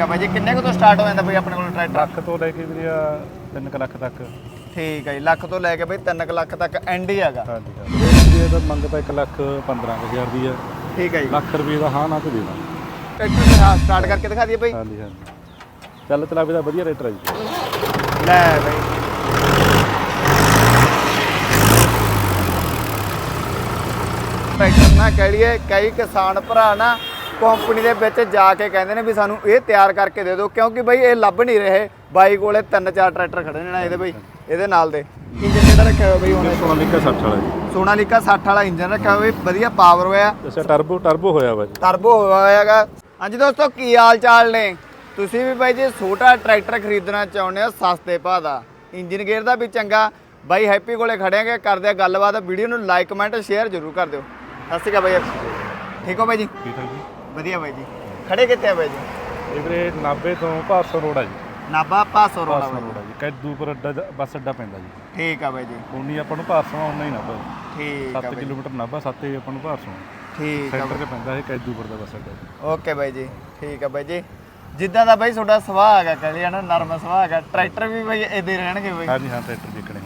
ਠੀਕ ਆ ਬਾਈ ਜੀ ਕਿੰਨੇ ਕੁ ਤੋਂ ਸਟਾਰਟ ਹੋ ਜਾਂਦਾ ਬਾਈ ਆਪਣੇ ਕੋਲ ਟਰੈਕਟਰ ਲੱਖ ਤੋਂ ਲੈ ਕੇ ਵੀਰੇ ਆ 3 ਲੱਖ ਤੱਕ। ਠੀਕ ਹੈ ਜੀ ਲੱਖ ਤੋਂ ਲੈ ਕੇ ਬਾਈ 3 ਲੱਖ ਤੱਕ ਐਂਡ ਹੀ ਹੈਗਾ। ਹਾਂਜੀ ਹਾਂਜੀ। ਇਹ ਤਾਂ ਮੰਗਦਾ 1 ਲੱਖ 15000 ਦੀ ਆ। ਠੀਕ ਹੈ ਜੀ। ਲੱਖ ਰੁਪਏ ਦਾ ਹਾਂ ਨਾ ਤੇ ਦੇ ਦਾਂ। ਟਰੈਕਟਰ ਸਟਾਰਟ ਕਰਕੇ ਦਿਖਾ ਦਈਏ ਬਾਈ। ਹਾਂਜੀ ਹਾਂਜੀ। ਚੱਲ ਚਲਾਵੇ ਦਾ ਵਧੀਆ ਰੇਟ ਹੈ ਜੀ। ਲੈ ਬਾਈ। ਟਰੈਕਟਰ ਨਾ ਕਹਿ ਲਈਏ ਕਈ ਕਿਸਾਨ ਭਰਾ ਨਾ ਕੰਪਨੀ ਦੇ ਵਿੱਚ ਜਾ ਕੇ ਕਹਿੰਦੇ ਨੇ ਵੀ ਸਾਨੂੰ ਇਹ ਤਿਆਰ ਕਰਕੇ ਦੇ ਦਿਓ ਕਿਉਂਕਿ ਬਈ ਇਹ ਲੱਭ ਨਹੀਂ ਰਹੇ। ਬਾਈ ਕੋਲੇ ਤਿੰਨ ਚਾਰ ਟਰੈਕਟਰ ਖੜੇ ਨੇ ਨਾ ਇਹਦੇ ਬਈ ਇਹਦੇ ਨਾਲ ਦੇ। ਇੰਜਨ ਜਿਹੜਾ ਰੱਖਿਆ ਹੋਇਆ ਬਈ ਹੁਣ? ਸੋਨਾਲੀਕਾ 60 ਵਾਲਾ ਜੀ। ਸੋਨਾਲੀਕਾ 60 ਵਾਲਾ ਇੰਜਨ ਰੱਖਿਆ ਹੋਇਆ ਬਈ ਵਧੀਆ ਪਾਵਰ ਹੋਇਆ। ਅੱਛਾ ਟਰਬੋ ਟਰਬੋ ਹੋਇਆ ਵਾ ਜੀ। ਟਰਬੋ ਹੋਇਆਗਾ ਹਾਂਜੀ ਦੋਸਤੋ ਕੀ ਹਾਲ ਚਾਲ ਨੇ? ਤੁਸੀਂ ਵੀ ਬਾਈ ਜੇ ਛੋਟਾ ਟਰੈਕਟਰ ਖਰੀਦਣਾ ਚਾਹੁੰਦੇ ਹੋ ਸਸਤੇ ਭਾਅ ਦਾ ਇੰਜਨ ਗੇਅਰ ਦਾ ਵੀ ਚੰਗਾ। ਬਾਈ ਹੈਪੀ ਕੋਲੇ ਖੜਿਆਂਗੇ ਕਰਦੇ ਆ ਗੱਲਬਾਤ। ਵੀਡੀਓ ਨੂੰ ਲਾਈਕ ਕਮੈਂਟ ਸ਼ੇਅਰ ਜ਼ਰੂਰ ਕਰ ਦਿਓ। ਸਤਿ ਸ਼੍ਰੀ ਅਕਾਲ ਬਾਈ। ਠੀਕ ਹੋ ਬਾਈ ਜੀ? ਠੀਕ ਹੈ ਜੀ। ਵਧੀਆ ਬਾਈ ਜੀ। ਖੜੇ ਕਿੱਥੇ ਆ ਬਾਈ ਜੀ? ਇਹ ਵੀਰੇ 90 ਤੋਂ 500 ਰੋਡ ਆ ਜੀ। ਨਾਬਾ ਪਾਸੋ ਰੋੜਾ 500 ਬਾਈ ਰੋਡ ਆ ਜੀ। ਕੈਦੂਪੁਰ ਅੱਡਾ ਜ- ਬੱਸ ਅੱਡਾ ਪੈਂਦਾ ਜੀ। ਠੀਕ ਆ ਬਾਈ ਜੀ। ਉਨੀ ਆਪਾਂ ਨੂੰ 500 ਆਉਣਾ ਹੀ ਨਾ ਬਸ ਠੀਕ ਆ 7 ਬਾਈ ਕਿਲੋਮੀਟਰ ਨਾਭਾ 7 ਹੀ ਆਪਾਂ ਨੂੰ 500 ਠੀਕ ਆ ਸੈਂਟਰ ਤੇ ਪੈਂਦਾ ਇਹ ਕੈਦੂਪੁਰ ਦਾ ਬੱਸ ਅੱਡਾ ਜੀ। ਓਕੇ ਬਾਈ ਜੀ। ਠੀਕ ਆ ਬਾਈ ਜੀ। ਜਿੱਦਾਂ ਦਾ ਬਾਈ ਤੁਹਾਡਾ ਸੁਭਾਅ ਹੈਗਾ ਕਹ ਲਿਆ ਨਾ ਨਰਮ ਸੁਭਾਅ ਹੈਗਾ ਟਰੈਕਟਰ ਵੀ ਬਾਈ ਇਦਾਂ ਹੀ ਰਹਿਣਗੇ ਬਾਈ। ਹਾਂਜੀ ਹਾਂ ਟਰੈਕਟਰ ਦੇਖਣੇ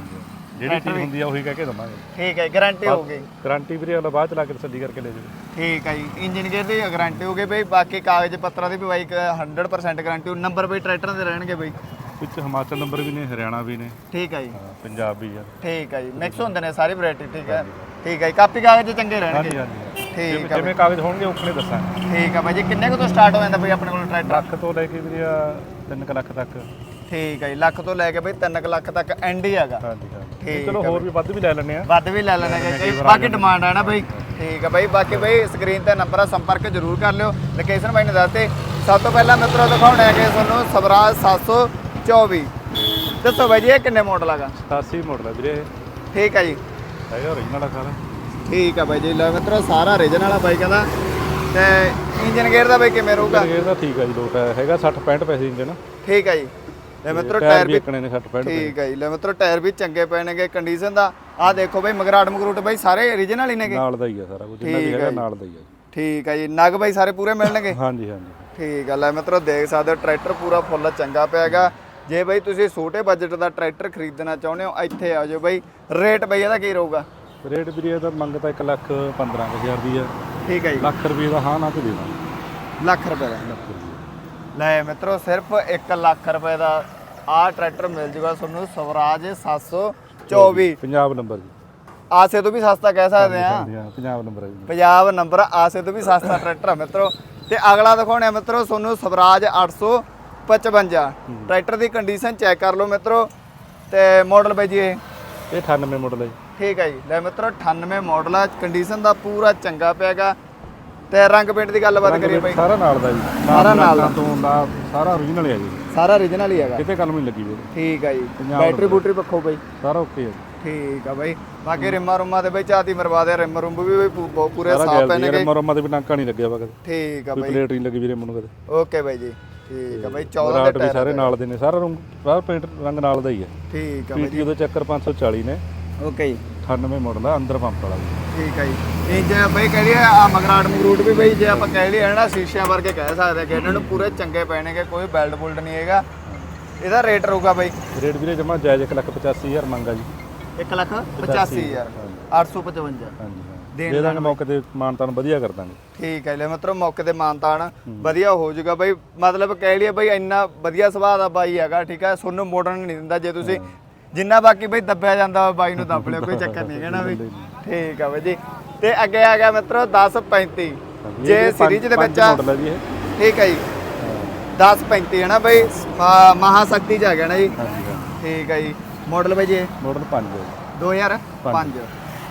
ਜਿਹੜੀ ਚੀਜ਼ ਹੁੰਦੀ ਆ ਉਹੀ ਕਹਿ ਕੇ ਦਵਾਂਗੇ। ਠੀਕ ਹੈ ਗਾਰੰਟੀ ਹੋਊਗੀ ਗਾਰੰਟੀ ਵੀਰੇ ਵਾਲਾ ਬਾਅਦ ਚ ਲਾ ਕੇ ਤਸੱਲੀ ਕਰਕੇ ਲੈ ਜਾਓ ਠੀਕ ਹੈ ਜੀ ਇੰਜਨ ਗੇਅਰ ਦੀ ਗਾਰੰਟੀ ਹੋਊਗੀ ਬਈ ਬਾਕੀ ਕਾਗਜ਼ ਪੱਤਰਾਂ ਦੀ ਵੀ ਬਾਈ 100% ਗਾਰੰਟੀ ਹੋ ਨੰਬਰ ਬਈ ਟਰੈਕਟਰਾਂ ਦੇ ਰਹਿਣਗੇ ਬਈ। ਵਿੱਚ ਹਿਮਾਚਲ ਨੰਬਰ ਵੀ ਨੇ ਹਰਿਆਣਾ ਵੀ ਨੇ। ਠੀਕ ਹੈ ਜੀ। ਹਾਂ, ਪੰਜਾਬ ਵੀ ਆ। ਠੀਕ ਹੈ ਜੀ ਮਿਕਸ ਹੁੰਦੇ ਨੇ ਸਾਰੀ ਵੈਰਾਈਟੀ ਠੀਕ ਹੈ। ਠੀਕ ਹੈ ਜੀ ਕਾਪੀ ਕਾਗਜ਼ ਚੰਗੇ ਹਾਂਜੀ ਰਹਿਣਗੇ। ਹਾਂਜੀ ਠੀਕ ਜਿਵੇਂ- ਆ ਜਿਵੇਂ ਕਾਗਜ਼ ਹੋਣਗੇ ਉਪਨੇ ਦੱਸਾਂਗੇ। ਠੀਕ ਹੈ ਬਾਈ ਜੀ ਕਿੰਨੇ ਕੁ ਤੋਂ ਸਟਾਰਟ ਹੋ ਜਾਂਦਾ ਬਈ ਆਪਣੇ ਕੋਲ ਟਰੈਕਟਰ ਲੱਖ ਤੋਂ ਲੈ ਕੇ ਵੀਰੇ ਆ 3 ਲੱਖ ਤੱਕ। ਠੀਕ ਹੈ ਜੀ ਲੱਖ ਤੋਂ ਲੈ ਕੇ ਬਈ 3 ਲੱਖ ਤੱਕ ਐਂਡ ਹੀ ਹੈਗਾ। ਹਾਂਜੀ। ਚਲੋ ਆ ਹੋਰ ਵੀ ਵੱਧ ਵੀ ਲੈ ਲੈਣੇ ਆ। ਵੱਧ ਵੀ ਲੈ ਲੈਣਗੇ ਕਈ ਬਾਕੀ ਡਿਮਾਂਡ ਹੈ ਨਾ ਬਈ। ਠੀਕ ਹੈ ਬਈ। ਬਾਕੀ ਬਈ ਸਕਰੀਨ ਤੇ ਨੰਬਰ ਆ ਸੰਪਰਕ ਜ਼ਰੂਰ ਕਰ ਲਿਓ। ਲੋਕੇਸ਼ਨ ਬਾਈ ਨੇ ਦੱਸਤੇ। ਸਭ ਤੋਂ ਪਹਿਲਾਂ ਮਿੱਤਰੋ ਦਿਖਾਉਣਾ ਹੈਗੇ ਤੁਹਾਨੂੰ ਸਵਰਾਜ 724 ਦੱਸੋ ਬਾਈ ਜੀ ਇਹ ਕਿੰਨੇ ਮਾਡਲ ਹੈਗਾ 87 ਮਾਡਲ ਹੈ ਵੀਰੇ। ਠੀਕ ਹੈ ਜੀ। ਹੈਗਾ ਓਰੀਜਨਲ ਆ ਸਾਰਾ। ਠੀਕ ਹੈ ਬਾਈ ਜੀ। ਲੈ ਮਿੱਤਰੋ ਸਾਰਾ ਰੀਜਨ ਵਾਲਾ ਬਾਈ ਕਹਿੰਦਾ। ਤੇ ਇੰਜਨ ਗੇਅਰ ਦਾ ਬਾਈ ਕਿਵੇਂ ਰਹੂਗਾ? ਇਹ ਦਾ ਠੀਕ ਆ ਜੀ ਲੋਟ ਹੈ ਹੈਗਾ 60 65 ਪੈਸੇ ਇੰਜਨ ਠੀਕ ਹੈ ਜੀ। ਲੈ ਮਿੱਤਰੋ ਟਾਇਰ ਵੀ ਵੀ ਇੱਕਣੇ ਨੇ 60 65 ਠੀਕ ਹੈ ਜੀ ਲੈ ਮਿੱਤਰੋ ਟਾਇਰ ਵੀ ਚੰਗੇ ਪਏ ਨੇਗੇ ਕੰਡੀਸ਼ਨ ਦਾ। ਆਹ ਦੇਖੋ ਬਾਈ ਮਗਰਾਟ ਮਗਰੂਟ ਬਾਈ ਸਾਰੇ ਰੀਜਨਲ ਹੀ ਨੇਗੇ। ਨਾਲ ਦਾ ਹੀ ਆ ਸਾਰਾ ਕੁਝ ਜਿੰਨਾ ਵੀ ਆ ਹੈਗਾ। ਨਾਲ ਦਾ ਹੀ ਆ। ਠੀਕ ਹੈ ਜੀ ਨਗ ਬਾਈ ਸਾਰੇ ਪੂਰੇ ਮਿਲਣਗੇ? ਹਾਂਜੀ ਹਾਂਜੀ। ਠੀਕ ਆ ਲੈ ਮਿੱਤਰੋ ਦੇਖ ਸਕਦੇ ਹੋ ਟਰੈਕਟਰ ਪੂਰਾ ਫੁੱਲ ਚੰਗਾ ਪਿਆਗਾ। ਜੇ ਬਈ ਤੁਸੀਂ ਛੋਟੇ ਬਜਟ ਦਾ ਟਰੈਕਟਰ ਖਰੀਦਣਾ ਚਾਹੁੰਦੇ ਹੋ ਇੱਥੇ ਆ ਜਾਓ ਬਈ। ਰੇਟ ਬਈ ਇਹਦਾ ਕੀ ਰਹੂਗਾ? ਰੇਟ ਵੀਰੇ ਇਹਦਾ ਮੰਗਦਾ 1 ਲੱਖ 15000 ਦੀ ਆ। ਠੀਕ ਹੈ ਜੀ। ਲੱਖ ਰੁਪਏ ਦਾ ਹਾਂ ਨਾ ਤੇ ਦੇ ਲੱਖ ਰੁਪਏ ਦਾ। ਲੱਖ ਰੁਪਏ। ਲੈ ਮਿੱਤਰੋ ਸਿਰਫ 1 ਲੱਖ ਰੁਪਏ ਦਾ ਆਹ ਟਰੈਕਟਰ ਮਿਲ ਜੂਗਾ ਤੁਹਾਨੂੰ ਸਵਰਾਜ 724 ਪੰਜਾਬ ਨੰਬਰ ਜੀ। ਆਸੇ ਤੋਂ ਵੀ ਸਸਤਾ ਕਹਿ ਸਕਦੇ ਆ ਪੰਜਾਬ ਨੰਬਰ ਜੀ। ਪੰਜਾਬ ਨੰਬਰ ਆਸੇ ਤੋਂ ਵੀ ਸਸਤਾ ਟਰੈਕਟਰ ਆ ਮਿੱਤਰੋ। ਤੇ ਅਗਲਾ ਦਿਖਾਉਣਾ ਮਿੱਤਰੋ ਤੁਹਾਨੂੰ ਸਵਰਾਜ 855 ਟਰੈਕਟਰ ਦੀ ਕੰਡੀਸ਼ਨ ਚੈੱਕ ਕਰ ਲਓ ਮਿੱਤਰੋ। ਤੇ ਮਾਡਲ ਬਾਈ ਜੀ ਇਹ? ਇਹ 98 ਮਾਡਲ ਹੈ ਜੀ। ਠੀਕ ਹੈ ਜੀ। ਲੈ ਮਿੱਤਰੋ 98 ਮਾਡਲ ਆ। ਕੰਡੀਸ਼ਨ ਦਾ ਪੂਰਾ ਚੰਗਾ ਪਿਆਗਾ ਤੇ ਰੰਗ ਪੇਂਟ ਦੀ ਗੱਲਬਾਤ ਕਰੀਏ ਬਾਈ। ਸਾਰਾ ਨਾਲ ਦਾ ਜੀ। ਸਾਰਾ ਨਾਲ ਦਾ। ਤੋਂ ਦਾ ਸਾਰਾ ਓਰੀਜਨਲ ਹੈ ਜੀ। ਸਾਰਾ origignal ਹੀ ਹੈਗਾ। ਕਿਤੇ ਕਲਮ ਨਹੀਂ ਲੱਗੀ ਵੀਰੇ। ਠੀਕ ਹੈ ਜੀ। ਬੈਟਰੀ ਬੂਟਰੀ ਪੱਖੋਂ ਬਾਈ। ਸਾਰਾ ਓਕੇ ਹੈ ਜੀ। ਠੀਕ ਆ ਬਾਈ। ਬਾਕੀ ਰਿਮਾ ਰੁਮਾ ਦੇ ਬਾਈ ਚਾਤੀ ਮਰਵਾ ਦੇ ਰਿਮ ਰੁਮ ਵੀ ਬਈ ਪੂਰੇ ਸਾਫ਼ ਪੈ ਗੈਲ ਨੇਗੇ ਮਰਮਾ ਦੇ ਵੀ ਟਾਂਕਾ ਨਹੀਂ ਲੱਗਿਆ ਵਾ ਕਦੇ। ਠੀਕ ਆ ਬਾਈ। ਪਲੇਟ ਨਹੀਂ ਲੱਗੀ ਵੀਰੇ ਮੈਨੂੰ ਕਦੇ। ਓਕੇ ਬਾਈ ਜੀ। ਠੀਕ ਆ ਬਾਈ 14 ਰਾਟ ਦੇ ਟਾਇਰ ਸਾਰੇ ਨਾਲ ਦੇ ਨੇ। ਸਾਰਾ ਰੰਗ ਸਾਰਾ ਪੇਂਟ ਰੰਗ ਨਾਲ ਦਾ ਹੀ ਹੈ ਠੀਕ ਆ ਬਾਈ ਪੀਟੀਓ ਦਾ ਚੱਕਰ 540 ਨੇ। ਓਕੇ ਜੀ। 98 ਮਾਡਲ ਆ ਅੰਦਰ ਪੰਪ ਵਾਲਾ ਜੀ ਠੀਕ ਆ ਜੀ। ਇਹ ਜੇ ਬਾਈ ਕਹਿ ਲਈਏ ਆ ਮਗਰਾਟ ਮਗਰੂਟ ਵੀ ਬਾਈ ਜੇ ਆਪਾਂ ਕਹਿ ਲਈਏ ਨਾ ਸ਼ੀਸ਼ਿਆਂ ਵਰਗੇ ਕਹਿ ਸਕਦੇ ਆ ਕਿ ਇਹਨਾਂ ਨੂੰ ਪੂਰੇ ਚੰਗੇ ਪੈਣਗੇ ਕੋਈ ਬੈਲਟ ਬੁਲਟ ਨਹੀਂ ਹੈਗਾ। ਇਹਦਾ ਰੇਟ ਰਹੂਗਾ ਬਾਈ। ਰੇਟ ਵੀਰੇ ਜਮਾ ਜਾਇਜ਼ 185000 ਮੰਗਾ ਜੀ। 1 ਲੱਖ 85000 855 ਹਾਂਜੀ। ਹਾਂ ਦੇਣ ਦੇ ਦਾਂਗੇ ਮੌਕੇ ਤੇ ਮਾਨਤਾਨ ਵਧੀਆ ਕਰ ਦਾਂਗੇ। ਠੀਕ ਹੈ ਲੈ ਮਿੱਤਰੋ ਮੌਕੇ ਤੇ ਮਾਨਤਾਨ ਵਧੀਆ ਹੋ ਜਾਊਗਾ ਬਾਈ। ਮਤਲਬ ਕਹਿ ਲਈਏ ਬਾਈ ਇੰਨਾ ਵਧੀਆ ਸੁਭਾਅ ਦਾ ਬਾਈ ਹੈਗਾ ਠੀਕ ਹੈ ਤੁਹਾਨੂੰ ਮੋੜਨ ਨਹੀਂ ਦਿੰਦਾ ਜੇ ਤੁਸੀਂ ਜਿੰਨਾ ਬਾਕੀ ਬਾਈ ਦੱਬਿਆ ਜਾਂਦਾ ਬਾਈ ਨੂੰ ਦੱਬ ਲਿਓ ਕੋਈ ਚੱਕਰ ਨਹੀਂ ਹੈਗਾ ਨਾ ਬਈ। ਠੀਕ ਆ ਬਾਈ ਜੀ। ਤੇ ਅੱਗੇ ਆ ਗਿਆ ਮਿੱਤਰੋ 1035 ਜੇ ਸੀਰੀਜ਼ ਦੇ ਵਿੱਚ ਆ ਠੀਕ ਹੈ ਜੀ। 1035 ਹੈ ਨਾ ਬਾਈ ਮਹਾ- ਮਹਾਸ਼ਕਤੀ ਚ ਆ ਗਿਆ ਨਾ ਜੀ। ਠੀਕ ਹੈ ਜੀ। ਮਾਡਲ ਬਾਈ ਜੀ ਮਾਡਲ 5 ਹੈ 2005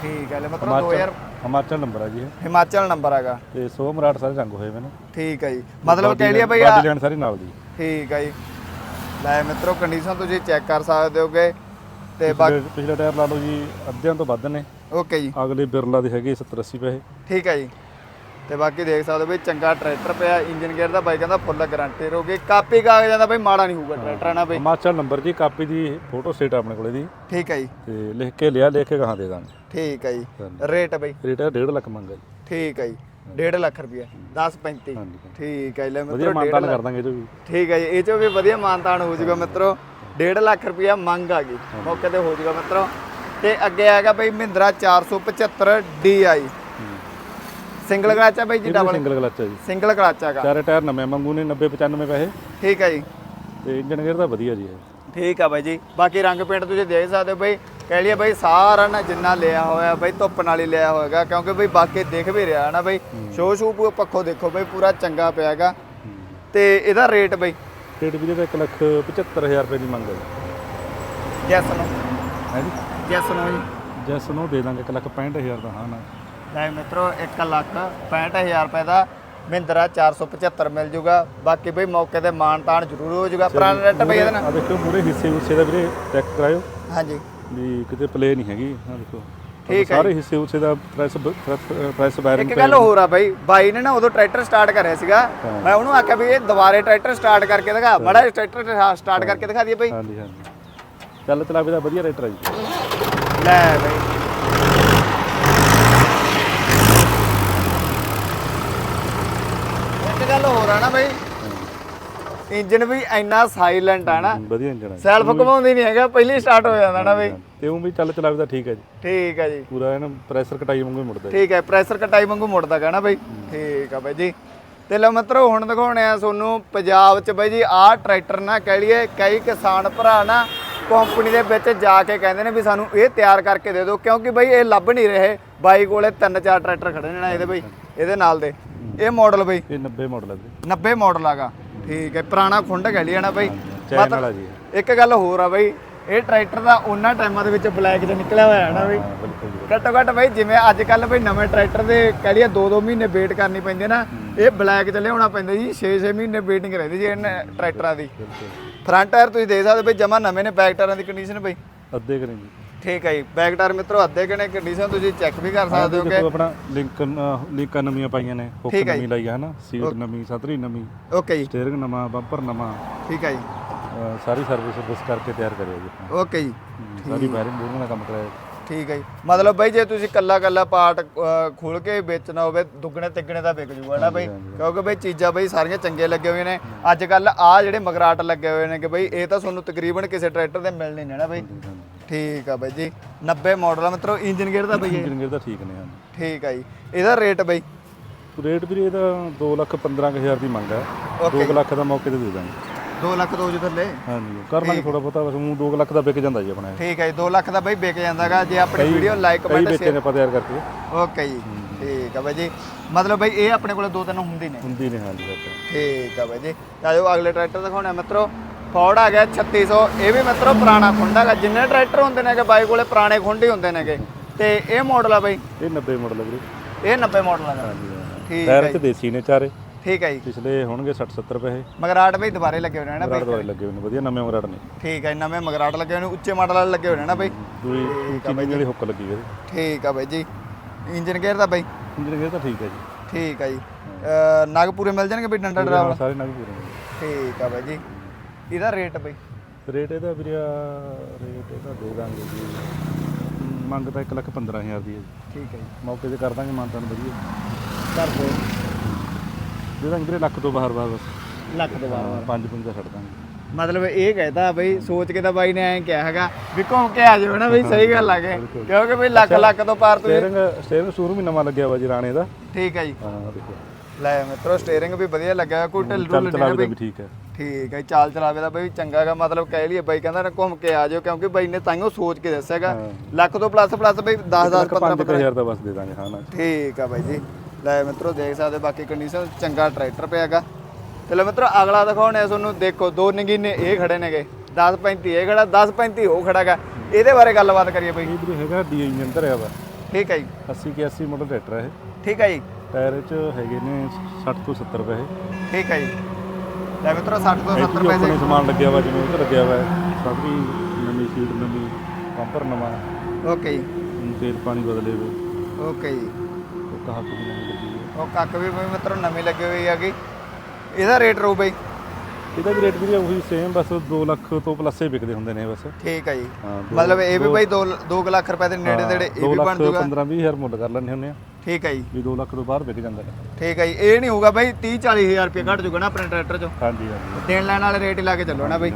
ਠੀਕ ਹੈ ਲੈ ਮਿੱਤਰੋ ਹਿਮਾਚਲ 2000 ਹਿਮਾਚਲ ਨੰਬਰ ਹੈ ਜੀ ਹਿਮਾਚਲ ਨੰਬਰ ਹੈਗਾ। ਤੇ ਸੋ ਮਰਾਠ ਸਾਰੇ ਰੰਗ ਹੋਏ ਹੋਏ ਨੇ। ਠੀਕ ਹੈ ਜੀ। ਮਤਲਬ ਕਹਿ ਲਈਏ ਬਾਈ ਆ ਲੈਣ ਸਾਰੀ ਨਾਲ ਦੀ। ਠੀਕ ਹੈ ਜੀ। ਲੈ ਮਿੱਤਰੋ ਕੰਡੀਸ਼ਨ ਤੁਸੀਂ ਚੈੱਕ ਕਰ ਸਕਦੇ ਹੋਗੇ। ਤੇ ਬਾਕੀ ਪਿਛਲੇ ਪਿਛਲੇ ਟਾਇਰ ਲਾ ਲਓ ਜੀ ਅੱਧਿਆਂ ਤੋਂ ਵੱਧ ਨੇ। ਓਕੇ ਜੀ। ਅਗਲੇ ਬਿਰਲਾ ਦੇ ਹੈਗੇ 70 80 ਪੈਸੇ। ਠੀਕ ਹੈ ਜੀ। ਤੇ ਬਾਕੀ ਦੇਖ ਸਕਦੇ ਹੋ ਵੀ ਚੰਗਾ ਟਰੈਕਟਰ ਪਿਆ ਇੰਜਨ ਗੇਅਰ ਦਾ ਬਾਈ ਕਹਿੰਦਾ ਫੁੱਲ ਗਾਰੰਟੀ ਰਹੂਗੀ। ਕਾਪੀ ਕਾਗਜ਼ਾਂ ਦਾ ਬਾਈ ਮਾੜਾ ਨਹੀਂ ਹੋਊਗਾ ਟਰੈਕਟਰ ਹੈ ਨਾ ਬਾਈ? ਹਿਮਾਚਲ ਨੰਬਰ ਜੀ ਕਾਪੀ ਦੀ ਫੋਟੋ ਸਟੇਟ ਆਪਣੇ ਕੋਲੇ ਦੀ। ਠੀਕ ਹੈ ਜੀ। ਤੇ ਲਿਖ ਕੇ ਲਿਆ ਲਿਖ ਕੇ ਕਹਾਂ ਦੇ ਦਾਂਗੇ। ਠੀਕ ਹੈ ਜੀ। ਹਾਂਜੀ। ਰੇਟ ਬਾਈ? ਰੇਟ ਹੈ 1.5 ਲੱਖ ਮੰਗਾ ਜੀ। ਠੀਕ ਹੈ ਜੀ। 1.5 ਲੱਖ ਰੁਪਏ 10 35 ਹਾਂਜੀ। ਠੀਕ ਹੈ ਜੀ, ਲੈ ਵਧੀਆ ਮਿੱਤਰੋ ਮਾਨਤਾਨ 1.5 ਕਰ ਦਾਂਗੇ ਇਹ 'ਚੋਂ ਵੀ। ਠੀਕ ਹੈ ਜੀ ਇਹ ਚੋਂ ਵੀ ਵਧੀਆ ਮਾਨਤਾਨ ਹੋ ਜਾਊਗਾ ਮਿੱਤਰੋ। 1.5 ਲੱਖ ਰੁਪਇਆ ਮੰਗ ਆ ਗਈ। ਮੌਕੇ ਤੇ ਹੋ ਜਾਊਗਾ ਮਿੱਤਰੋ। ਤੇ ਅੱਗੇ ਆਏਗਾ ਬਈ ਮਹਿੰਦਰਾ 475 DI ਸਿੰਗਲ ਕਲਚ ਆ ਬਈ ਜੀ ਡਬਲ ਸਿੰਗਲ ਕਲਚ ਹੈ ਜੀ। ਸਿੰਗਲ ਕਲਚ ਹੈਗਾ ਚਾਰੇ ਟਾਇਰ ਨਵੇਂ ਮੰਗੂ ਨੇ 90 95 ਪੈਸੇ। ਠੀਕ ਹੈ ਜੀ। ਤੇ ਇੰਜਨ ਗੇਅਰ ਤਾਂ ਵਧੀਆ ਜੀ ਠੀਕ ਆ ਬਾਈ ਜੀ। ਬਾਕੀ ਰੰਗ ਪੇਂਟ ਤੁਸੀਂ ਦੇਖ ਸਕਦੇ ਹੋ ਬਈ। ਕਹਿ ਲਈਏ ਬਈ ਸਾਰਾ ਨਾ ਜਿੰਨਾ ਲਿਆ ਹੋਇਆ ਬਈ ਧੁੱਪ ਨਾਲ ਹੀ ਲਿਆ ਹੋਇਆਗਾ ਕਿਉਂਕਿ ਬਈ ਬਾਕੀ ਦਿਖ ਵੀ ਰਿਹਾ ਨਾ ਬਈ। ਸ਼ੋ ਸ਼ੂ ਪੱਖੋਂ ਦੇਖੋ ਬਈ ਪੂਰਾ ਚੰਗਾ ਪਿਆਗਾ ਤੇ ਇਹਦਾ ਰੇਟ ਬਈ ਰੇਟ ਵੀਰੇ ਦਾ 1 ਲੱਖ 75000 ਰੁਪਏ ਦੀ ਮੰਗ ਹੈ ਜੀ। ਜੈਸ ਨੂੰ ਹੈ ਜੀ। ਜੈਸ ਨੂੰ ਜੀ। ਜੈਸ ਨੂੰ ਦੇ ਦਾਂਗੇ 1 ਲੱਖ 65000 ਦਾ ਹਾਂ ਨਾ। ਲੈ ਮਿੱਤਰੋ 1 ਲੱਖ 65000 ਰੁਪਏ ਦਾ ਮਹਿੰਦਰਾ 475 ਮਿਲ ਜੂਗਾ। ਬਾਕੀ ਬਈ ਮੌਕੇ ਤੇ ਮਾਨ ਤਾਨ ਜ਼ਰੂਰ ਹੋ ਜੂਗਾ। ਪੁਰਾਣਾ ਰੇਟ ਬਈ ਇਹਦੇ ਨਾਲ ਆ ਦੇਖੋ ਮੂਰੇ ਹਿੱਸੇ ਹੁੱਸੇ ਦਾ ਵੀਰੇ ਚੈੱਕ ਕਰਾਇਓ। ਹਾਂਜੀ। ਵੀ ਕਿਤੇ ਪਲੇ ਨਹੀਂ ਹੈਗੀ। ਆ ਦੇਖੋ। ਠੀਕ ਹੈ ਸਾਰੇ ਹਿੱਸੇ ਹੁੱਸੇ ਦਾ ਪ੍ਰੈਸ ਪ੍ਰੈਸ ਬੈਰਿੰਗ ਇੱਕ ਗੱਲ ਹੋਰ ਆ ਬਾਈ ਬਾਈ ਨੇ ਨਾ ਉਦੋਂ ਟਰੈਕਟਰ ਸਟਾਰਟ ਕਰਿਆ ਸੀਗਾ। ਮੈਂ ਉਹਨੂੰ ਆਖਿਆ ਵੀ ਇਹ ਦੁਬਾਰੇ ਟਰੈਕਟਰ ਸਟਾਰਟ ਕਰਕੇ ਦਿਖਾ। ਬੜਾ ਟਰੈਕਟਰ ਸਟਾਰਟ ਕਰਕੇ ਦਿਖਾ ਦਈਏ ਬਾਈ। ਹਾਂਜੀ ਹਾਂਜੀ। ਚੱਲ ਚਲਾ ਵੀ ਦਾ ਵਧੀਆ ਰੇਟਰ ਆ ਜੀ। ਲੈ ਬਾਈ। ਇੱਕ ਗੱਲ ਹੋਰ ਆ ਨਾ ਬਾਈ। ਇੰਜਨ ਵੀ ਇੰਨਾ ਸਾਇਲੈਂਟ ਆ ਨਾ। ਵਧੀਆ ਇੰਜਨ ਹੈ ਸੈਲਫ ਘਮਾਉਂਦੀ ਨਹੀਂ ਹੈਗਾ ਪਹਿਲੀ ਸਟਾਰਟ ਹੋ ਜਾਂਦਾ ਨਾ ਬਾਈ। ਤੇ ਉਹ ਵੀ ਚੱਲ ਚਲਾ ਵੀ ਦਾ ਠੀਕ ਹੈ ਜੀ। ਠੀਕ ਹੈ ਜੀ। ਪੂਰਾ ਇਹਨਾਂ ਪ੍ਰੈਸ਼ਰ ਕਟਾਈ ਵਾਂਗੂ ਹੀ ਮੁੜਦਾ ਜੀ। ਠੀਕ ਹੈ ਪ੍ਰੈਸ਼ਰ ਕਟਾਈ ਵਾਂਗੂ ਮੁੜਦਾ ਗਾ ਨਾ ਬਾਈ। ਠੀਕ ਆ ਬਾਈ ਜੀ। ਤੇ ਲਓ ਮਿੱਤਰੋ ਹੁਣ ਦਿਖਾਉਣੇ ਆ ਤੁਹਾਨੂੰ ਪੰਜਾਬ 'ਚ ਬਾਈ ਜੀ ਆਹ ਟਰੈਕਟਰ ਨਾ ਕਹਿ ਲਈਏ ਕਈ ਕਿਸਾਨ ਭਰਾ ਨਾ ਕੰਪਨੀ ਦੇ ਵਿੱਚ ਜਾ ਕੇ ਕਹਿੰਦੇ ਨੇ ਵੀ ਸਾਨੂੰ ਇਹ ਤਿਆਰ ਕਰਕੇ ਦੇ ਦਿਓ ਕਿਉਂਕਿ ਬਾਈ ਇਹ ਲੱਭ ਨਹੀਂ ਰਹੇ। ਬਾਈ ਕੋਲੇ ਤਿੰਨ ਚਾਰ ਟਰੈਕਟਰ ਖੜੇ ਨੇ ਨਾ ਇਹਦੇ ਬਾਈ ਇਹਦੇ ਨਾਲ ਦੇ। ਇਹ ਮਾਡਲ ਬਾਈ। ਇਹ 90 ਮਾਡਲ ਹੈ ਵੀਰੇ 90 ਮਾਡਲ ਆਗਾ। ਠੀਕ ਹੈ ਪੁਰਾਣਾ ਖੁੰਡ ਕਹਿ ਲਈਏ ਨਾ ਬਾਈ। ਚੈਨ ਵਾਲਾ ਜੀ ਇਹ। ਇੱਕ ਗੱਲ ਹੋਰ ਆ ਬਾਈ ਇਹ ਟਰੈਕਟਰ ਦਾ ਉਹਨਾਂ ਟਾਈਮਾਂ ਦੇ ਵਿੱਚ ਬਲੈਕ 'ਚ ਨਿਕਲਿਆ ਹੋਇਆ ਹੈ ਨਾ ਬਾਈ। ਘੱਟੋ ਘੱਟ ਬਈ ਜਿਵੇਂ ਅੱਜ ਕੱਲ ਬਈ ਨਵੇਂ ਟਰੈਕਟਰ ਦੇ ਕਹਿ ਲਈਏ 2-2 ਮਹੀਨੇ ਵੇਟ ਕਰਨੀ ਪੈਂਦੀ ਨਾ ਇਹ ਬਲੈਕ ਚ ਲਿਆਉਣਾ ਪੈਂਦਾ ਜੀ 6-6 ਮਹੀਨੇ ਵੇਟਿੰਗ ਰਹਿੰਦੀ ਜੀ ਇਹਨਾਂ ਟਰੈਕਟਰਾਂ ਦੀ। ਫਰੰਟ ਟਾਇਰ ਤੁਸੀਂ ਦੇਖ ਸਕਦੇ ਬਈ ਜਮਾ ਨਵੇਂ ਨੇ ਬੈਕ ਟਾਇਰਾਂ ਦੀ ਕੰਡੀਸ਼ਨ ਬਈ। ਅੱਧੇ ਕਰੇ ਜੀ ਠੀਕ ਹੈ ਜੀ। ਬੈਕ ਟਾਇਰ ਮਿੱਤਰੋ ਅੱਧੇ ਕਿਨੇ ਕੰਡੀਸ਼ਨ ਤੁਸੀਂ ਚੈੱਕ ਵੀ ਕਰ ਸਕਦੇ ਹੋ ਦੇਖੋ ਆਪਣਾ ਲਿੰਕ ਲਿੰਕਾਂ ਨਵੀਆਂ ਪਾਈਆਂ ਨੇ। ਹੁੱਕ ਠੀਕ ਹੈ ਨਵੀਂ ਲਾਈ ਹੈ ਹਨਾ? ਸੀਟ ਨਵੀਂ ਸਤਰੀ ਨਵੀਂ। ਓਕੇ ਜੀ। ਸਟੀਅਰਿੰਗ ਨਵਾਂ ਬੰਪਰ ਨਵਾਂ। ਠੀਕ ਹੈ ਜੀ। ਸਾਰੀ ਸਰਵਿਸ ਸਰਵਿਸ ਕਰਕੇ ਤਿਆਰ ਕਰਿਆ ਜੀ ਆਪਾਂ। ਓਕੇ ਜੀ। ਹਮ, ਸਾਰੀ ਵਾਇਰਿੰਗ ਬੂਰਿੰਗ ਦਾ ਕੰਮ ਕਰਾਇਆ ਠੀਕ ਹੈ ਜੀ। ਮਤਲਬ ਬਈ ਜੇ ਤੁਸੀਂ ਕੱਲਾ ਕੱਲਾ ਪਾਰਟ ਖੋਲ ਕੇ ਵੇਚਣਾ ਹੋਵੇ ਦੁੱਗਣੇ ਤਿੱਗਣੇ ਦਾ ਵਿਕ ਜੂਗਾ ਨਾ ਬਈ? ਕਿਉਂਕਿ ਬਈ ਚੀਜ਼ਾਂ ਬਈ ਸਾਰੀਆਂ ਚੰਗੇ ਲੱਗੇ ਹੋਏ ਨੇ। ਅੱਜ ਕੱਲ ਆ ਜਿਹੜੇ ਮਗਰਾਟ ਲੱਗੇ ਹੋਏ ਨੇ ਕਿ ਬਈ ਇਹ ਤਾਂ ਤੁਹਾਨੂੰ ਤਕਰੀਬਨ ਕਿਸੇ ਟਰੈਕਟਰ ਦੇ ਮਿਲਣੇ ਨੇ ਨਾ ਬਈ? ਠੀਕ ਆ ਬਾਈ ਜੀ। 90 ਮਾਡਲ ਆ ਮਿੱਤਰੋ ਇੰਜਨ ਗੇਅਰ ਦਾ ਬਈ ਇਹ। ਇੰਜਨ ਗੇਅਰ ਤਾਂ ਠੀਕ ਨੇ ਹਾਂ ਠੀਕ ਆ ਜੀ। ਇਹਦਾ ਰੇਟ ਬਈ? ਰੇਟ ਵੀ ਇਹਦਾ 2 ਲੱਖ 15000 ਦੀ ਮੰਗ ਹੈ 2 ਲੱਖ ਦਾ ਮੌਕੇ ਤੇ ਦੇ ਦਾਂਗੇ। 2 ਲੱਖ ਦੋ ਜੋ ਥੱਲੇ? ਹਾਂਜੀ ਕਰ ਲਾਂਗੇ ਥੋੜਾ ਬਹੁਤਾ ਬਸ ਉਹ 2 ਲੱਖ ਦਾ ਵਿਕ ਜਾਂਦਾ ਜੀ ਆਪਣਾ ਇਹ। ਠੀਕ ਹੈ ਜੀ 2 ਲੱਖ ਦਾ ਬਈ ਵਿਕ ਜਾਂਦਾਗਾ। ਜੇ ਆਪਣੀ ਵੀਡੀਓ ਲਾਈਕ ਕਈ ਕਮੈਂਟ ਵੇਚੇ ਨੇ ਆਪਾਂ ਤਿਆਰ ਕਰਕੇ। ਓਕੇ ਜੀ ਠੀਕ ਆ ਬਾਈ ਜੀ। ਮਤਲਬ ਬਈ ਇਹ ਆਪਣੇ ਕੋਲੇ ਦੋ ਤਿੰਨ ਹੁੰਦੀ ਨੇ। ਹੁੰਦੀ ਨੇ ਹਾਂਜੀ ਸਰ ਠੀਕ ਆ ਬਾਈ ਜੀ। ਤਾਂ ਜੋ ਅਗਲੇ ਟਰੈਕਟਰ ਦਿਖਾਉਣੇ ਆ ਮਿੱਤਰੋ। ਫੋਰਡ ਆ ਗਿਆ 3600 ਇਹ ਵੀ ਮਿੱਤਰੋ ਪੁਰਾਣਾ ਖੁੰਡ ਹੈਗਾ। ਜਿੰਨੇ ਟਰੈਕਟਰ ਹੁੰਦੇ ਨੇਗੇ ਬਾਈ ਕੋਲੇ ਪੁਰਾਣੇ ਖੁੰਡ ਹੀ ਹੁੰਦੇ ਨੇਗੇ ਤੇ ਇਹ ਮਾਡਲ ਆ ਬਾਈ? ਇਹ 90 ਮਾਡਲ ਹੈ ਵੀਰੇ। ਇਹ 90 ਮਾਡਲ ਹਾਂ। ਠੀਕ ਟਾਇਰ ਹੈ ਚ ਦੇਸੀ ਨੇ ਚਾਰੇ। ਠੀਕ ਹੈ ਜੀ। ਪਿਛਲੇ ਹੋਣਗੇ 60 70 ਪੈਸੇ। ਮਗਰਾਟ ਬਈ ਦੁਬਾਰੇ ਲੱਗੇ ਹੋਏ ਨੇ ਮਗਰਾਟ ਦੁਆਰੇ ਲੱਗੇ ਨੇ। ਵਧੀਆ ਨਵੇਂ ਮਗਰਾਟ ਨੇ। ਠੀਕ ਹੈ ਨਵੇਂ ਮਗਰਾਟ ਲੱਗੇ ਨੇ। ਉੱਚੇ ਮਾਡਲ ਵਾਲੇ ਲੱਗੇ ਹੋਏ ਨੇ ਬਈ। ਦੂਈ ਉੱਚੀ ਜਿਹੜੀ ਹੁੱਕ ਲੱਗੀ ਹੋਈ। ਠੀਕ ਆ ਬਾਈ ਜੀ। ਇੰਜਨ ਗੇਅਰ ਦਾ ਬਾਈ? ਇੰਜਨ ਗੇਅਰ ਤਾਂ ਠੀਕ ਹੈ ਜੀ। ਠੀਕ ਆ ਜੀ। ਅਹ ਨਗ ਪੂਰੇ ਮਿਲ ਜਾਣਗੇ ਬਈ ਡੰਡਾ ਡਰਾਵਲ ਹਾਂ, ਸਾਰੇ ਨਾਲ ਪੂਰੇ ਨੇ ਠੀਕ ਆ ਬਾਈ ਜੀ। ਇਹਦਾ ਰੇਟ ਬਈ? ਰੇਟ ਇਹਦਾ ਵੀਰੇ ਰੇਟ ਇਹਦਾ ਦੇ ਦਾਂਗੇ ਜੀ। ਮੰਗ ਤਾਂ 1 ਲੱਖ 15000 ਦੀ ਹੈ ਜੀ। ਠੀਕ ਹੈ ਜੀ। ਮੌਕੇ ਤੇ ਕਰ ਦਾਂਗੇ ਮਾਨਤਾਨ ਵਧੀਆ। ਕਰ ਦੋ ਦੇ ਦਾਂਗੇ ਵੀਰੇ ਲੱਖ ਤੋਂ ਬਾਹਰ ਬਾਹਰ ਬਸ। ਲੱਖ ਤੋਂ ਪੰਜ ਪੰਜ ਦਾ ਛੱਡ ਦਾਂਗੇ। ਮਤਲਬ ਇਹ ਕਹਿਤਾ ਬਈ ਸੋਚ ਕੇ ਤਾਂ ਬਾਈ ਨੇ ਐਂ ਕਿਹਾ ਹੈਗਾ ਵੀ ਘੁੰਮ ਕੇ ਆ ਜਾਓ ਨਾ ਬਈ ਸਹੀ ਗੱਲ ਆ ਕੇ। ਕਿਉਂਕਿ ਬਈ ਲੱਖ ਲੱਖ ਤੋਂ ਪਾਰ ਤੁਸੀਂ ਸਟੀਅਰਿੰਗ ਸਟੀਅਰਿੰਗ ਸ਼ੋਰੂਮ ਹੀ ਨਵਾਂ ਲੱਗਿਆ ਵਾ ਜੀ ਰਾਣੇ ਦਾ। ਠੀਕ ਹੈ ਜੀ। ਹਾਂ ਦੇਖੋ। ਲੈ ਮਿੱਤਰੋ ਸਟੀਅਰਿੰਗ ਵੀ ਵਧੀਆ ਲੱਗਾ ਕੋਈ ਢਿੱਲ ਢੁੱਲ ਨਹੀਂ ਵੀ ਬਈ। ਵੀ ਠੀਕ ਹੈ। ਠੀਕ ਹੈ ਚਾਲ ਚਲਾਵੇ ਦਾ ਬਈ ਚੰਗਾ ਹੈਗਾ ਮਤਲਬ ਕਹਿ ਲਈਏ ਬਾਈ ਕਹਿੰਦਾ ਨਾ ਘੁੰਮ ਕੇ ਆ ਜਾਓ ਕਿਉਂਕਿ ਬਾਈ ਨੇ ਤਾਈਓ ਸੋਚ ਕੇ ਦੱਸਿਆਗਾ। ਲੱਖ ਤੋਂ ਪਲੱਸ ਪਲੱਸ ਬਈ 10 10 15 15 5000 ਦਾ ਬਸ ਦੇ ਦਾਂਗੇ ਹਾਂ ਨਾ। ਠੀਕ ਆ ਬਾਈ ਜੀ। ਲੈ ਮਿੱਤਰੋ ਦੇਖ ਸਕਦੇ ਬਾਕੀ ਕੰਡੀਸ਼ਨ ਚੰਗਾ ਟਰੈਕਟਰ ਪਿਆਗਾ ਤੇ ਲੈ ਮਿੱਤਰੋ ਅਗਲਾ ਦਿਖਾਉਣੇ ਤੁਹਾਨੂੰ। ਦੇਖੋ ਦੋ ਨਗੀਨੇ ਇਹ ਖੜੇ ਨੇਗੇ 10 35 ਇਹ ਖੜਾ 10 35 ਉਹ ਖੜਾਗਾ ਇਹਦੇ ਬਾਰੇ ਗੱਲਬਾਤ ਕਰੀਏ ਬਾਈ। ਇਹ ਹੈਗਾ ਡੀ ਇੰਜਨ ਧਰਿਆ ਵਾ। ਠੀਕ ਹੈ ਜੀ। 80 ਕੇ 80 ਮਾਡਲ ਟਰੈਕਟਰ ਹੈ ਠੀਕ ਹੈ ਜੀ। ਟਾਇਰ ਚ ਹੈਗੇ ਨੇ 60 ਤੋਂ 70 ਪੈਸੇ। ਠੀਕ ਹੈ ਜੀ। ਲੈ ਮਿੱਤਰੋ 60 ਤੋਂ 70 ਇੱਥੇ ਪੈਸੇ ਆਪਣੇ ਸਮਾਨ ਲੱਗਿਆ ਵਾ ਜਿਵੇਂ ਉਹ ਲੱਗਿਆ ਵਾ ਸਾਰੀ ਨਵੀਂ ਸੀਟ ਨਵੀਂ ਬੰਪਰ ਨਵਾਂ। ਓਕੇ ਜੀ। ਹੁਣ ਤੇਲ ਪਾਣੀ ਬਦਲੇ ਵੇ। ਓਕੇ ਜੀ। ਉਹ ਕਹਾ ਵੀ ਨਵੀਂ ਲੱਗੀ ਹੈ ਉਹ ਕੱਕ ਵੀ ਬਈ ਮਿੱਤਰੋ ਨਵੀਂ ਲੱਗੀ ਹੋਈ ਹੈਗੀ। ਇਹਦਾ ਰੇਟ ਰਹੂ ਬਈ? ਇਹਦਾ ਵੀ ਰੇਟ ਵੀਰੇ ਉਹੀ ਸੇਮ ਬਸ 2 ਲੱਖ ਤੋਂ ਪਲੱਸ ਹੀ ਵਿਕਦੇ ਹੁੰਦੇ ਨੇ ਬਸ। ਠੀਕ ਹੈ ਜੀ। ਹਾਂ ਦੋ- ਮਤਲਬ ਇਹ ਵੀ ਬਈ 2 2 ਲੱਖ ਰੁਪਏ ਦੇ ਨੇੜੇ ਤੇੜੇ ਇਹ ਵੀ ਬਣ ਲੱਖ ਜੂਗਾ 15 20000 ਮੁੱਲ ਕਰ ਲੈਣੇ ਹੁੰਦੇ ਆ। ਠੀਕ ਹੈ ਜੀ। ਵੀ 2 ਲੱਖ ਤੋਂ ਬਾਹਰ ਵਿਕ ਜਾਂਦਾ ਹੈ। ਠੀਕ ਹੈ ਜੀ ਇਹ ਨਹੀਂ ਹੋਊਗਾ ਬਾਈ 30 40 ਹਜ਼ਾਰ ਰੁਪਏ ਘੱਟ ਜੂਗਾ ਨਾ ਆਪਣੇ ਟਰੈਕਟਰ ਚੋਂ। ਹਾਂਜੀ ਹਾਂਜੀ। ਦੇਣ ਲੈਣ ਵਾਲੇ ਰੇਟ ਹੀ ਲਾ ਕੇ ਚੱਲੋ ਨਾ ਬਾਈ।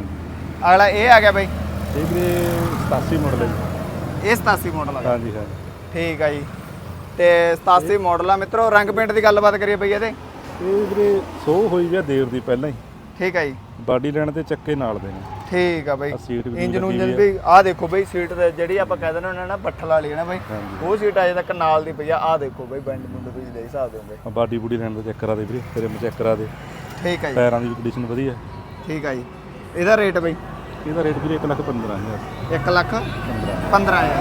ਅਗਲਾ ਇਹ ਆ ਗਿਆ ਬਾਈ। ਇਹ ਵੀਰੇ 87 ਮਾਡਲ ਹੈ ਜੀ। ਇਹ 87 ਮਾਡਲ ਆ। ਗਿਆ ਹਾਂਜੀ ਹਾਂਜੀ। ਠੀਕ ਆ ਜੀ। ਤੇ 87 ਮਾਡਲ ਆ। ਮਿੱਤਰੋ ਰੰਗ ਪੇਂਟ ਦੀ ਗੱਲਬਾਤ ਕਰੀਏ ਬਈ ਇਹਦੇ। ਇਹ ਵੀਰੇ ਸੋ ਹੋਈ ਵੀ ਆ ਦੇਰ ਦੀ ਪਹਿਲਾਂ ਹੀ। ਠੀਕ ਆ ਜੀ। ਬਾਡੀ ਲੈਣ ਤੇ ਚੱਕੇ ਨਾਲ ਦੇ ਨੇ। ਠੀਕ ਆ ਬਈ। ਆਹ ਸੀਟ ਵੀ ਇੰਜਨ ਲੱਗੀ ਉਂਜਨ ਹੋਈ ਵੀ ਆਹ ਦੇਖੋ ਬਈ ਸੀਟ ਤੇ ਜਿਹੜੀ ਆਪਾਂ ਕਹਿ ਦਿੰਦੇ ਹੁੰਦੇ ਨਾ ਬੱਠਲ ਵਾਲੀ ਹੈ ਨਾ ਬਈ ਹਾਂਜੀ। ਉਹ ਸੀਟ ਅਜੇ ਤੱਕ ਨਾਲ ਦੀ ਪਈ ਆ। ਆਹ ਦੇਖੋ ਬਈ ਬੈਂਡ ਬੁੰਡ ਤੁਸੀਂ ਦੇਖ ਸਕਦੇ ਹੋਗੇ ਆ ਬਾਡੀ ਬੂਡੀ ਲੈਣ ਦੇ ਚੈੱਕ ਕਰਾ ਦੇ ਵੀਰੇ ਤੇਰੇ ਮੈਂ ਚੈੱਕ ਕਰਾ ਦੇ। ਠੀਕ ਆ ਜੀ। ਟਾਇਰਾਂ ਦੀ ਕੰਡੀਸ਼ਨ ਵਧੀਆ। ਠੀਕ ਆ ਜੀ। ਇਹਦਾ ਰੇਟ ਬਈ? ਇਹਦਾ ਰੇਟ ਵੀਰੇ 1 ਲੱਖ 15000 1 ਲੱਖ 15 15000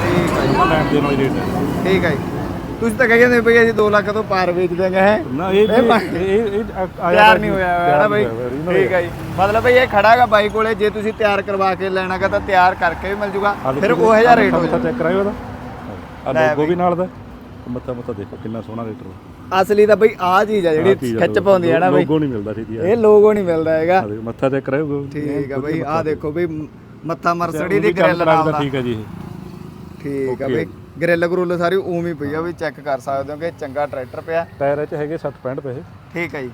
ਠੀਕ ਆ ਜੀ। ਲੈਣ ਦੇ ਨਾਲ ਹੀ ਰੇਟ ਹੈ। ਠੀਕ ਆ ਜੀ। ਤੁਸੀਂ ਤਾਂ ਕਹਿੰਦੇ ਬਈ ਅਸੀਂ 2 ਲੱਖ ਤੋਂ ਪਾਰ ਵੇਚ ਦਿਆਂਗੇ ਹੈ? ਨਾ ਇਹ ਇਹ ਆ- ਤਿਆਰ ਨਹੀਂ ਹੋਇਆ ਹੋਇਆ ਨਾ ਬਈ ਠੀਕ ਹੈ ਜੀ। ਮਤਲਬ ਇਹ ਖੜਾਗਾ ਬਾਈ ਕੋਲੇ ਜੇ ਤੁਸੀਂ ਤਿਆਰ ਕਰਵਾ ਕੇ ਲੈਣਾਗਾ ਤਾਂ ਤਿਆਰ ਕਰਕੇ ਵੀ ਮਿਲ ਜੂਗਾ ਫਿਰ ਉਹ ਜਿਹਾ ਰੇਟ ਹੋ ਚੈੱਕ ਕਰਾਇਓ ਉਹਦਾ ਆ ਲੋਗੋ। ਵੀ ਨਾਲ ਦਾ। ਮੱਥਾ ਮੱਥਾ ਦੇਖੋ ਕਿੰਨਾ ਸੋਹਣਾ ਰੇਟਰ ਅਸਲੀ ਤਾਂ ਬਈ ਆਹ ਚੀਜ਼ ਆ ਜਿਹੜੀ ਖਿੱਚ ਪਾਉਂਦੀ ਹੈ ਨਾ ਬਈ? ਲੋਗੋ ਨਹੀਂ ਮਿਲਦਾ ਠੀਕ ਹੈ ਇਹ ਲੋਗੋ ਨਹੀਂ ਮਿਲਦਾ ਹੈਗਾ। ਆ ਮੱਥਾ ਚੈੱਕ ਕਰਾਇਓ ਠੀਕ ਆ ਬਈ ਆਹ ਦੇਖੋ। ਬਈ ਮੱਥਾ ਮਰਸੜੀ ਦੀ ਗ੍ਰਿਲ ਨਾਲ ਦਾ। ਠੀਕ ਹੈ ਜੀ। ਠੀਕ ਆ ਬਈ। ਗ੍ਰਿਲ ਗਰੁੱਲ ਸਾਰੀ ਉਵੇਂ ਹੀ ਪਈ ਆ ਵੀ ਚੈੱਕ ਕਰ ਸਕਦੇ ਹੋ ਕਿ ਚੰਗਾ ਟਰੈਕਟਰ ਪਿਆ। ਟਾਇਰ ਇਹ ਚ ਹੈਗੇ 60 65 ਪੈਸੇ। ਠੀਕ ਹੈ ਜੀ।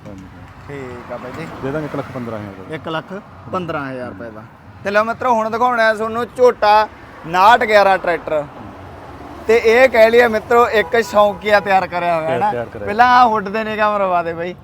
ਠੀਕ ਆ ਬਾਈ ਜੀ। ਦੇ ਦਾਂਗੇ 1 ਲੱਖ 15000 ਦਾ 1 ਲੱਖ 15000 ਰੁਪਏ ਦਾ। ਤੇ ਲਓ ਮਿੱਤਰੋ ਹੁਣ ਦਿਖਾਉਣਾ ਹੈ ਤੁਹਾਨੂੰ ਝੋਟਾ 6911 ਟਰੈਕਟਰ ਤੇ ਇਹ ਕਹਿ ਲਿਆ ਮਿੱਤਰੋ ਇੱਕ ਸ਼ੌਂਕੀਆ ਤਿਆਰ ਕਰਿਆ ਹੋਇਆ ਹੈ ਨਾ। ਤਿਆਰ ਕਰਿਆ। ਪਹਿਲਾਂ ਆ ਹੁੱਡ ਦੇ ਨਿਗਾਹ ਮਰਵਾ ਦੇ ਬਾਈ।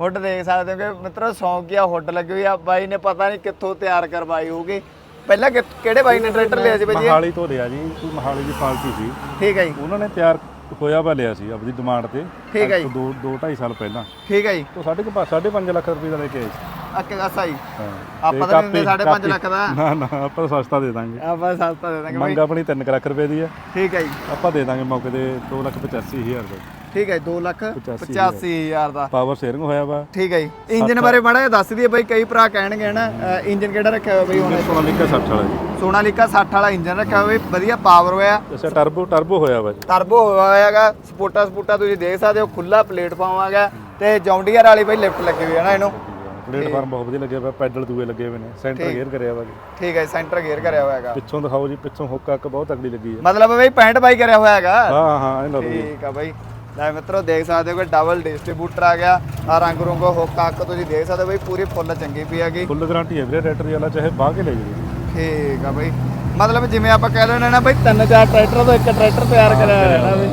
ਹੁੱਡ ਦੇਖ ਸਕਦੇ ਹੋ ਕਿ ਮਿੱਤਰੋ ਸ਼ੌਂਕੀਆ ਹੁੱਡ ਲੱਗੀ ਹੋਈ ਆ। ਬਾਈ ਨੇ ਪਤਾ ਨਹੀਂ ਕਿੱਥੋਂ ਤਿਆਰ ਕਰਵਾਈ ਹੋਊਗੀ। ਪਹਿਲਾਂ ਕਿ- ਕਿਹੜੇ ਬਾਈ ਨੇ ਟਰੈਕਟਰ ਲਿਆ ਸੀ ਬਾਈ ਜੀ ਇਹ? ਮਹਾਲੀ ਤੋਂ ਲਿਆ ਜੀ ਕੋਈ ਮਹਾਲੀ ਦੀ ਪਾਲਟੀ ਸੀ। ਠੀਕ ਹੈ ਜੀ। ਉਹਨਾਂ ਨੇ ਤਿਆਰ ਹੋਇਆ ਵਾ ਲਿਆ ਸੀ ਆਪਣੀ ਡਿਮਾਂਡ ਤੇ। ਠੀਕ ਹੈ ਜੀ। 2 2 2.5 ਸਾਲ ਪਹਿਲਾਂ। ਠੀਕ ਹੈ ਜੀ। ਤੋਂ ਸਾਢੇ ਕੁ ਪਾ- ਸਾਢੇ 5 ਲੱਖ ਰੁਪਏ ਦਾ ਲੈ ਕੇ ਆਏ ਸੀ। ਅੱਕੇ ਅਸਾ ਜੀ ਹਾਂ। ਆਪਾਂ ਤੇ ਤਾਂ ਦਿੰਦੇ ਕਾਪੀ- 5.5 ਲੱਖ ਦਾ। ਨਾ ਨਾ ਆਪਾਂ ਸਸਤਾ ਦੇ ਦਾਂਗੇ। ਆਪਾਂ ਸਸਤਾ ਦੇ ਦਾਂਗੇ ਬਾਈ। ਮੰਗ ਆਪਣੀ 3 ਲੱਖ ਰੁਪਏ ਦੀ ਆ ਠੀਕ ਹੈ ਜੀ। ਆਪਾਂ ਦੇ ਦਾਂਗੇ ਮੌਕੇ ਤੇ 2 ਲੱਖ 85000 ਦਾ ਠੀਕ ਹੈ 2 ਲੱਖ 85,000 85000 ਦਾ। ਪਾਵਰ ਸ਼ੇਅਰਿੰਗ ਹੋਇਆ ਵਾ। ਠੀਕ ਹੈ ਜੀ ਇੰਜਨ ਬਾਰੇ ਮਾੜਾ ਜਿਹਾ ਦੱਸ ਦਈਏ ਬਈ ਕਈ ਭਰਾ ਕਹਿਣਗੇ ਨਾ ਇੰਜਨ ਕਿਹੜਾ ਰੱਖਿਆ ਹੋਇਆ ਬਈ ਹੁਣ ਸੋਨਾਲੀਕਾ 60 ਵਾਲਾ ਜੀ। ਸੋਨਾਲੀਕਾ 60 ਵਾਲਾ ਇੰਜਨ ਰੱਖਿਆ ਹੋਇਆ ਬਈ ਵਧੀਆ ਪਾਵਰ ਹੋਇਆ। ਅੱਛਾ ਟਰਬੋ ਟਰਬੋ ਹੋਇਆ ਵਾ ਜੀ। ਟਰਬੋ ਹੋਇਆਗਾ ਸਪੋਰਟਾ ਸਪੋਰਟਾ ਤੁਸੀਂ ਦੇਖ ਸਕਦੇ ਹੋ ਖੁੱਲਾ ਪਲੇਟਫਾਰਮ ਆਗਾ ਤੇ ਜੌਂਡੀਅਰ ਵਾਲੀ ਬਈ ਲਿਫਟ ਲੱਗੀ ਹੋਈ ਹੈ ਨਾ ਇਹਨੂੰ। ਪਲੇਟਫਾਰਮ ਬਹੁਤ ਵਧੀਆ ਲੱਗਿਆ ਵਾ ਪੈਡਲ ਦੂਏ ਲੱਗੇ ਹੋਏ ਨੇ ਸੈਂਟਰ ਗੇਅਰ ਕਰਿਆ ਵਾ ਜੀ। ਠੀਕ ਹੈ ਸੈਂਟਰ ਗੇਅਰ ਕਰਿਆ ਹੋਇਆ ਹੈਗਾ। ਪਿੱਛੋਂ ਦਿਖਾਓ ਜੀ ਪਿੱਛੋਂ ਹੁੱਕ ਅੱਕ ਬਹੁਤ ਤਗੜੀ ਲੱਗੀ ਹੈ। ਮਤਲਬ ਬਈ 65 ਬਾਈ ਕਰਿਆ ਹੋਇਆ ਹੈਗਾ। ਹਾਂ ਹਾਂ ਇਹ ਲਓ ਠੀਕ ਆ ਬਈ। ਲੈ ਮਿੱਤਰੋ ਦੇਖ ਸਕਦੇ ਹੋ ਕਿ ਡਬਲ ਡਿਸਟ੍ਰੀਬਿਊਟਰ ਆ ਗਿਆ। ਆ ਰੰਗ ਰੁੰਗੋ ਹੁੱਕ ਅੱਕ ਤੁਸੀਂ ਦੇਖ ਸਕਦੇ ਹੋ ਬਈ ਪੂਰੀ ਫੁੱਲ ਚੰਗੀ ਪਈ ਹੈਗੀ। ਫੁੱਲ ਗਾਰੰਟੀ ਹੈ ਵੀਰੇ ਰੈਟਰ ਵਾਲਾ ਚਾਹੇ ਬਾਹ ਕੇ ਲੈ ਜੀ ਠੀਕ ਆ ਬਈ। ਮਤਲਬ ਜਿਵੇਂ ਆਪਾਂ ਕਹਿ ਲੈਣੇ ਨਾ ਬਈ ਤਿੰਨ ਚਾਰ ਟਰੈਕਟਰ ਤੋਂ ਇੱਕ ਟਰੈਕਟਰ ਤਿਆਰ ਕਰਿਆ ਹੋਇਆ ਹੈ ਬਈ।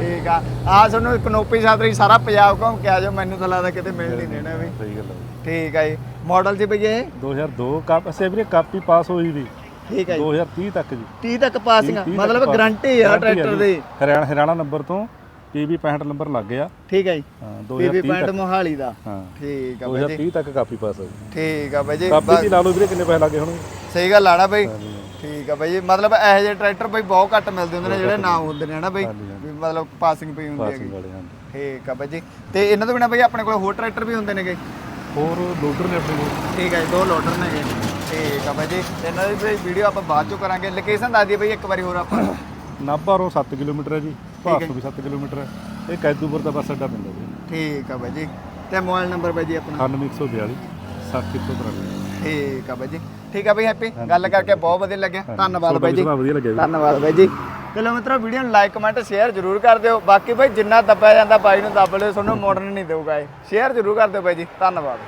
ਠੀਕ ਆ। ਆ ਤੁਹਾਨੂੰ ਕਨੋਪੀ ਸਾਦਰੀ ਸਾਰਾ ਪੰਜਾਬ ਘੁੰਮ ਕੇ ਆ ਜਾਓ ਮੈਨੂੰ ਤਾਂ ਲੱਗਦਾ ਕਿਤੇ ਮਿਲ ਨਹੀਂ ਦੇਣਾ ਬਈ। ਸਹੀ ਗੱਲ ਹੈ ਠੀਕ ਆ ਜੀ। ਮਾਡਲ ਜੀ ਬਈ ਇਹ? 2002 ਕਾਪ ਅਸੇ ਵੀਰੇ ਕਾਪੀ ਪਾਸ ਹੋਈ ਵੀ। ਠੀਕ ਜੀ। 2030 ਤੱਕ ਜੀ। 30 ਤੱਕ ਪਾਸਿੰਗ 30 ਤੱਕ ਮਤਲਬ ਗਾਰੰਟੀ ਆ ਟਰੈਕਟਰ। ਦੀ। ਹਰਿਆਣਾ ਹਰਿਆਣਾ ਨੰਬਰ ਤੋਂ PB 65 ਨੰਬਰ ਲੱਗ ਗਿਆ। ਠੀਕ ਆ ਜੀ। ਹਾਂ ਪੀਵੀ 2030 ਪੁਆਇੰਟ ਤੱਕ। ਮੋਹਾਲੀ ਦਾ। ਹਾਂ। ਠੀਕ ਆ ਬਾਈ ਜੀ। 2030 ਤੱਕ ਕਾਪੀ ਪਾਸ ਹੋਈ ਠੀਕ ਆ ਬਾਈ ਜੀ। ਕਾਪੀ ਦੀ ਲਾ ਲਓ ਵੀਰੇ ਕਿੰਨੇ ਪੈਸੇ ਲੱਗੇ ਹੁਣ ਸਹੀ ਗੱਲ ਆ ਨਾ ਬਈ। ਠੀਕ ਆ ਬਾਈ ਜੀ। ਮਤਲਬ ਇਹੋ ਜਿਹੇ ਟਰੈਕਟਰ ਬਈ ਬਹੁਤ ਘੱਟ ਮਿਲਦੇ ਹੁੰਦੇ ਨੇ ਜਿਹੜੇ ਨਾ ਹੁੰਦੇ ਨੇ ਹਨਾ ਬਈ। ਵੀ ਮਤਲਬ ਪਾਸਿੰਗ ਪਈ ਹੁੰਦੀ ਹੈਗੀ। ਹਾਂ ਠੀਕ ਆ ਬਾਈ ਜੀ। ਤੇ ਇਹਨਾਂ ਤੋਂ ਬਿਨਾ ਬਈ ਆਪਣੇ ਕੋਲ ਹੋਰ ਟਰੈਕਟਰ ਵੀ ਹੁੰਦੇ ਨੇਗੇ? ਹੋਰ ਲੋਡਰ ਨੇ ਆਪਣੇ ਕੋਲ। ਠੀਕ ਹੈ ਦੋ ਲੋਡਰ ਨੇਗੇ। ਠੀਕ ਆ ਬਾਈ ਜੀ। ਇਹਨਾਂ ਦੀ ਵੀ ਵੀਡੀਓ ਆਪਾਂ ਬਾਅਦ ਚੋਂ ਕਰਾਂਗੇ। ਲੋਕੇਸ਼ਨ ਦੱਸ ਦਈਏ ਬਈ ਇੱਕ ਵਾਰੀ ਹੋਰ ਆਪਾਂ। ਨਾਭਾ ਰੋਂ 7 ਕਿਲੋਮੀਟਰ ਹੈ ਜੀ। ਭਾਰਤੋਂ ਵੀ 7 ਕਿਲੋਮੀਟਰ ਹੈ। ਇਹ ਕੈਦੂਪੁਰ ਦਾ ਬੱਸ ਅੱਡਾ ਪੈਂਦਾ ਜੀ। ਠੀਕ ਆ ਬਾਈ ਜੀ। ਤੇ ਮੋਬਾਈਲ ਨੰਬਰ ਬਾਈ ਜੀ ਆਪਣਾ? 9142 7193 ਠੀਕ ਆ ਬਾਈ ਜੀ। ਠੀਕ ਆ ਬਾਈ ਹੈਪੀ। ਗੱਲ ਕਰਕੇ ਬਹੁਤ ਵਧੀਆ ਲੱਗਿਆ। ਧੰਨਵਾਦ ਬਾਈ ਜੀ। ਵਧੀਆ ਲੱਗਿਆ ਧੰਨਵਾਦ ਬਾਈ ਜੀ। ਚਲੋ ਮਿੱਤਰੋ ਵੀਡੀਓ ਨੂੰ ਲਾਈਕ ਕਮੈਂਟ ਸ਼ੇਅਰ ਜ਼ਰੂਰ ਕਰ ਦਿਓ। ਬਾਕੀ ਬਾਈ ਜਿੰਨਾ ਦੱਬਿਆ ਜਾਂਦਾ ਬਾਈ ਨੂੰ ਦੱਬ ਲਿਓ ਤੁਹਾਨੂੰ ਮੋੜਨ ਨਹੀਂ ਦੇਊਗਾ ਇਹ। ਸ਼ੇਅਰ ਜ਼ਰੂਰ ਕਰ ਦਿਓ ਬਾਈ ਜੀ। ਧੰਨਵਾਦ।